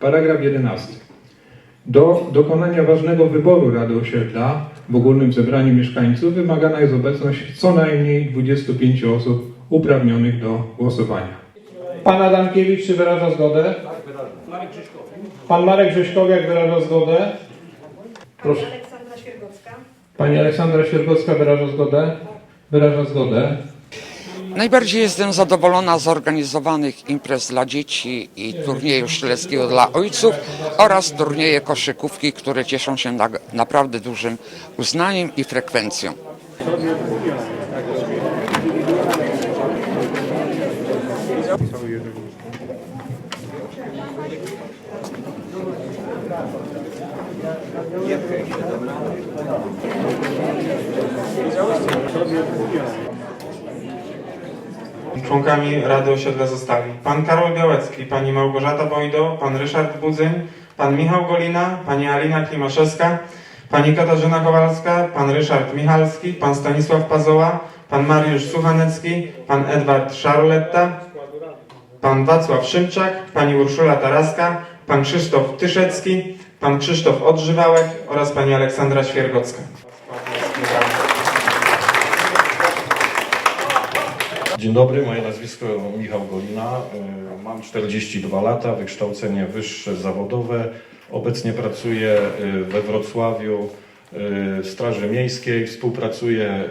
Paragraf 11. Do dokonania ważnego wyboru Rady Osiedla w ogólnym zebraniu mieszkańców wymagana jest obecność co najmniej 25 osób uprawnionych do głosowania. Pan Adamkiewicz, czy wyraża zgodę? Pan Marek Grześkowiak wyraża zgodę. Proszę. Pani Aleksandra Świergocka wyraża zgodę. Wyraża zgodę. Najbardziej jestem zadowolona z organizowanych imprez dla dzieci i turnieju strzeleckiego dla ojców oraz turnieje koszykówki, które cieszą się na, naprawdę dużym uznaniem i frekwencją. Członkami Rady Osiedla zostali pan Karol Białecki, pani Małgorzata Bojdo, pan Ryszard Budzyń, pan Michał Golina, pani Alina Klimaszewska, pani Katarzyna Kowalska, pan Ryszard Michalski, pan Stanisław Pazoła, pan Mariusz Suchanecki, pan Edward Szarletta, pan Wacław Szymczak, pani Urszula Taraska, pan Krzysztof Tyszecki, pan Krzysztof Odżywałek oraz pani Aleksandra Świergocka. Dzień dobry, moje nazwisko Michał Golina. Y, Mam 42 lata, wykształcenie wyższe zawodowe. Obecnie pracuję y, we Wrocławiu y, w Straży Miejskiej. Współpracuję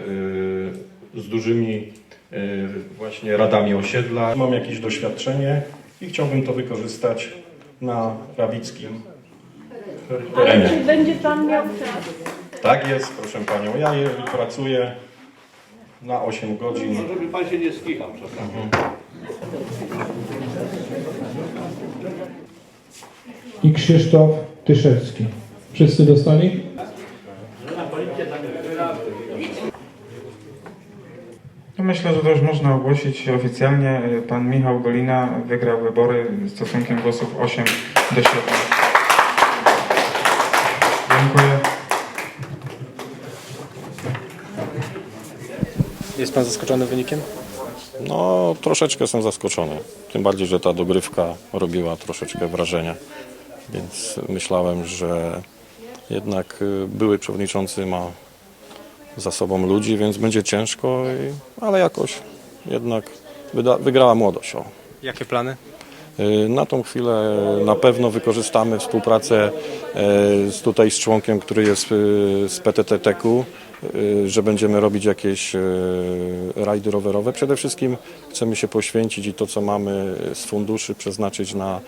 z dużymi właśnie radami osiedla. Mam jakieś doświadczenie i chciałbym to wykorzystać na rawickim terenie. Czy będzie Pan miał czas? Tak jest, proszę Panią. Ja pracuję na 8 godzin. Żeby pan się nie skichał czasami. I Krzysztof Tyszewski. Wszyscy dostali? No Myślę, że to już można ogłosić oficjalnie. Pan Michał Golina wygrał wybory z stosunkiem głosów 8 do 7. Dziękuję. Jest pan zaskoczony wynikiem? No, troszeczkę jestem zaskoczony. Tym bardziej, że ta dogrywka robiła troszeczkę wrażenie. Więc myślałem, że jednak y, były przewodniczący ma za sobą ludzi, więc będzie ciężko, i, ale jakoś jednak wyda, wygrała młodość. O. Jakie plany? Y, Na tą chwilę na pewno wykorzystamy współpracę e, z tutaj z członkiem, który jest y, z PTTK-u, y, że będziemy robić jakieś e, rajdy rowerowe. Przede wszystkim chcemy się poświęcić i to, co mamy z funduszy, przeznaczyć na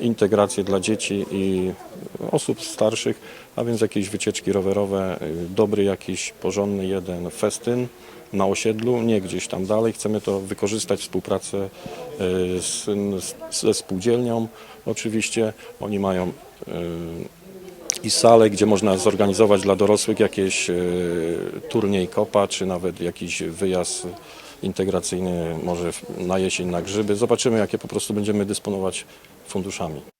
integrację dla dzieci i osób starszych, a więc jakieś wycieczki rowerowe, dobry jakiś porządny jeden festyn na osiedlu, nie gdzieś tam dalej. Chcemy to wykorzystać współpracę y, z, ze spółdzielnią. Oczywiście oni mają y, i salę, gdzie można zorganizować dla dorosłych jakieś y, turniej kopa, czy nawet jakiś wyjazd integracyjny może na jesień na grzyby. Zobaczymy, jakie po prostu będziemy dysponować funduszami.